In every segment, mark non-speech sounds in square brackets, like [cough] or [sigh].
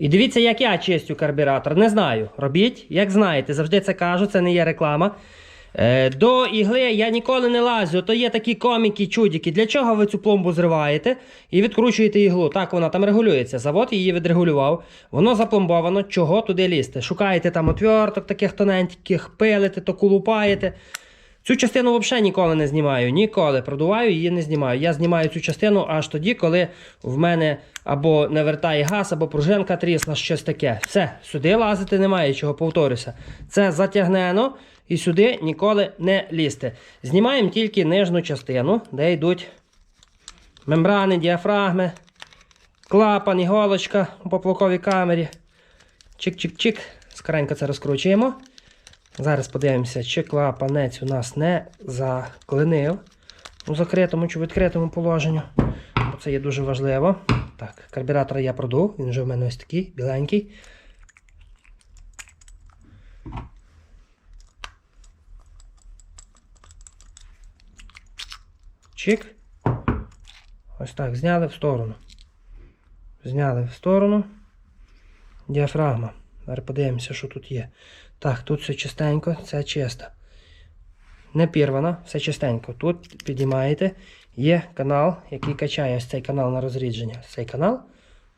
І дивіться, як я чистю карбюратор. Не знаю. Робіть, як знаєте. Завжди це кажу, це не є реклама. Е, до ігли я ніколи не лазю, то є такі коміки, чудики. Для чого ви цю пломбу зриваєте і відкручуєте іглу? Так, вона там регулюється. Завод її відрегулював. Воно запломбовано, чого туди лізти. Шукаєте там отверток таких тоненьких, пилите, то колупаєте. Цю частину взагалі ніколи не знімаю. Ніколи продуваю, її не знімаю. Я знімаю цю частину аж тоді, коли в мене або не вертає газ, або пружинка трісла, щось таке. Все, сюди лазити немає чого, повторюся. Це затягнено і сюди ніколи не лізти. Знімаємо тільки нижню частину, де йдуть мембрани, діафрагми, клапан, іголочка у поплавковій камері. Чик-чик-чик. Скоренько це розкручуємо. Зараз подивимося, чи клапанець у нас не заклинив у закритому чи відкритому положенню. Бо це є дуже важливо. Так, карбюратор я продув, він вже в мене ось такий, біленький. Чик. Ось так, зняли в сторону. Зняли в сторону. Діафрагма. Зараз подивимося, що тут є. Так, тут все чистенько, це чисто. Не пірвано, все чистенько. Тут підіймаєте, є канал, який качає ось цей канал на розрідження. Цей канал.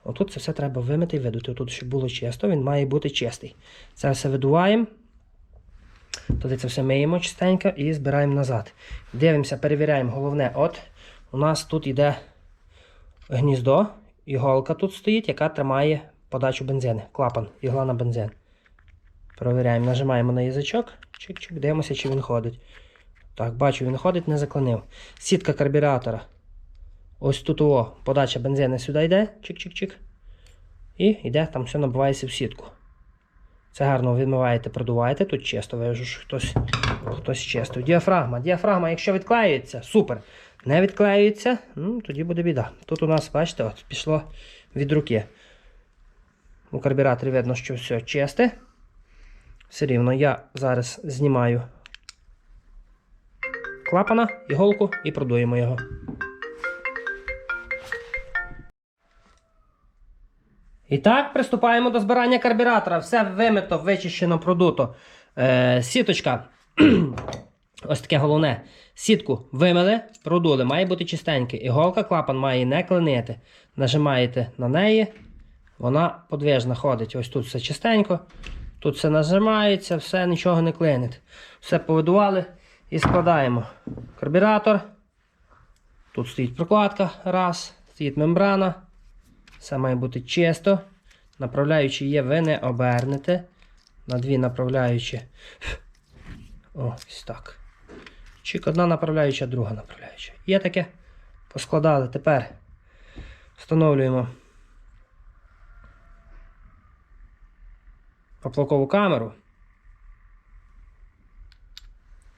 Отут це все треба вимити і видути. Тут, щоб було чисто, він має бути чистий. Це все видуваємо. Туди це все миємо чистенько і збираємо назад. Дивимося, перевіряємо. Головне, от у нас тут йде гніздо, іголка тут стоїть, яка тримає подачу бензину. Клапан, ігла на бензин. Провіряємо, нажимаємо на язичок, чик-чик, дивимося, чи він ходить. Так, бачу, він ходить, не заклинив. Сітка карбюратора. Ось тут о, подача бензину сюди йде, чик-чик-чик. І йде, там все набивається в сітку. Це гарно відмиваєте, продуваєте, тут чисто, вижу, що хтось, хтось чистив. Діафрагма. Діафрагма, якщо відклеюється, супер. Не відклеюється, ну, тоді буде біда. Тут у нас, бачите, от, пішло від руки. У карбюраторі видно, що все чисте. Все рівно я зараз знімаю клапана, іголку і продуємо його. І так, приступаємо до збирання карбюратора. Все вимито, вичищено, продуто. Е, сіточка. [clears throat] Ось таке головне. Сітку вимили, продули, має бути чистенький. Іголка, клапан має не клинити. Нажимаєте на неї, вона подвижна ходить. Ось тут все чистенько. Тут все нажимається, все нічого не клинить. Все повидували і складаємо. Карбюратор. Тут стоїть прокладка, раз, стоїть мембрана. Все має бути чисто. Направляючі є, ви не обернете. На дві направляючі. О, ось так. Чик одна направляюча, друга направляюча. Є таке. Поскладали. Тепер встановлюємо поплавкову камеру.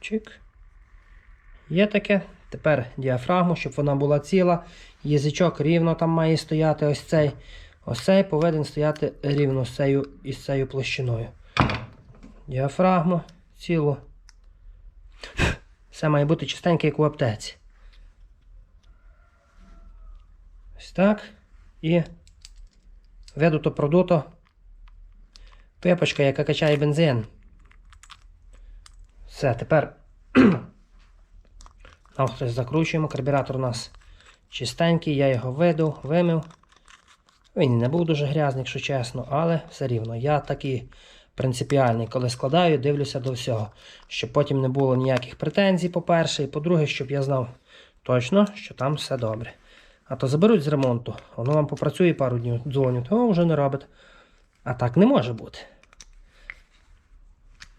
Чик. Є таке. Тепер діафрагму, щоб вона була ціла. Язичок рівно там має стояти ось цей. Ось цей повинен стояти рівно з цією, із цією площиною. Діафрагму цілу. Все має бути чистеньке, як у аптеці. Ось так. І видуто продуто. Пипочка, яка качає бензин. Все, тепер [clears throat] навхрест закручуємо. Карбюратор у нас чистенький, я його видав, вимив. Він не був дуже грязний, якщо чесно, але все рівно. Я такий принципіальний, коли складаю, дивлюся до всього. Щоб потім не було ніяких претензій, по-перше, і по-друге, щоб я знав точно, що там все добре. А то заберуть з ремонту, воно вам попрацює пару днів, дзвонять, о, вже не робить. А так не може бути.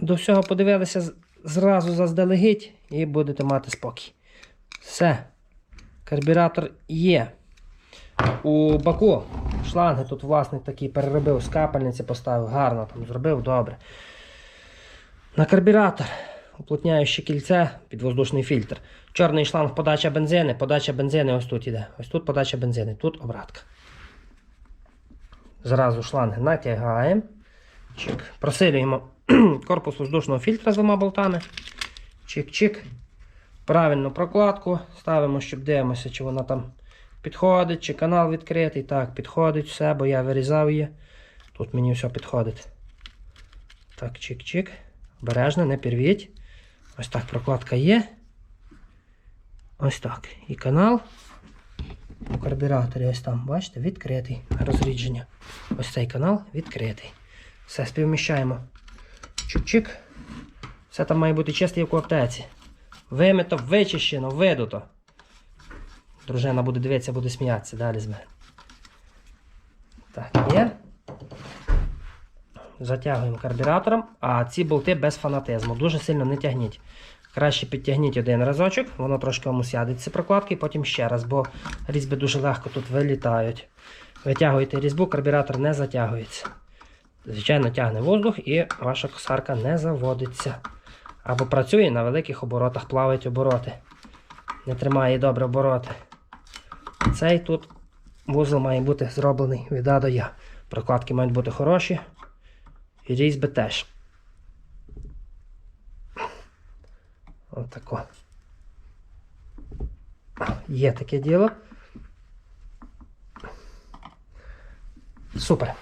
До всього подивилися зразу заздалегідь і будете мати спокій. Все. Карбюратор є. У баку шланги тут власник такий переробив з капельниці, поставив, гарно там зробив, добре. На карбюратор уплотняюче кільце під воздушний фільтр. Чорний шланг подача бензини. Подача бензини ось тут іде. Ось тут подача бензини, тут обратка. Зразу шланги натягаємо. Просилюємо [clears throat] корпус воздушного фільтра з двома болтами. Чик-чик. Правильну прокладку ставимо, щоб дивимося, чи вона там підходить, чи канал відкритий. Так, підходить все, бо я вирізав її. Тут мені все підходить. Так, чик-чик. Обережно, не первіть. Ось так прокладка є. Ось так. І канал. У карбюраторі ось там, бачите, відкритий. Розрідження. Ось цей канал відкритий. Все співміщаємо. Чик-чик. Все там має бути чисто, як у аптеці. Вимито, вичищено, видуто. Дружина буде дивитися, буде сміятися далі з мене. Так, є. Затягуємо карбюратором, а ці болти без фанатизму. Дуже сильно не тягніть. Краще підтягніть один разочок, воно трошки вам сяде ці прокладки, і потім ще раз, бо різьби дуже легко тут вилітають. Витягуєте різьбу, карбюратор не затягується. Звичайно, тягне воздух і ваша косарка не заводиться. Або працює на великих оборотах, плавають обороти. Не тримає добре обороти. Цей тут вузол має бути зроблений від А до Я. Прокладки мають бути хороші. І різьби теж. Отако. Є таке діло. Супер.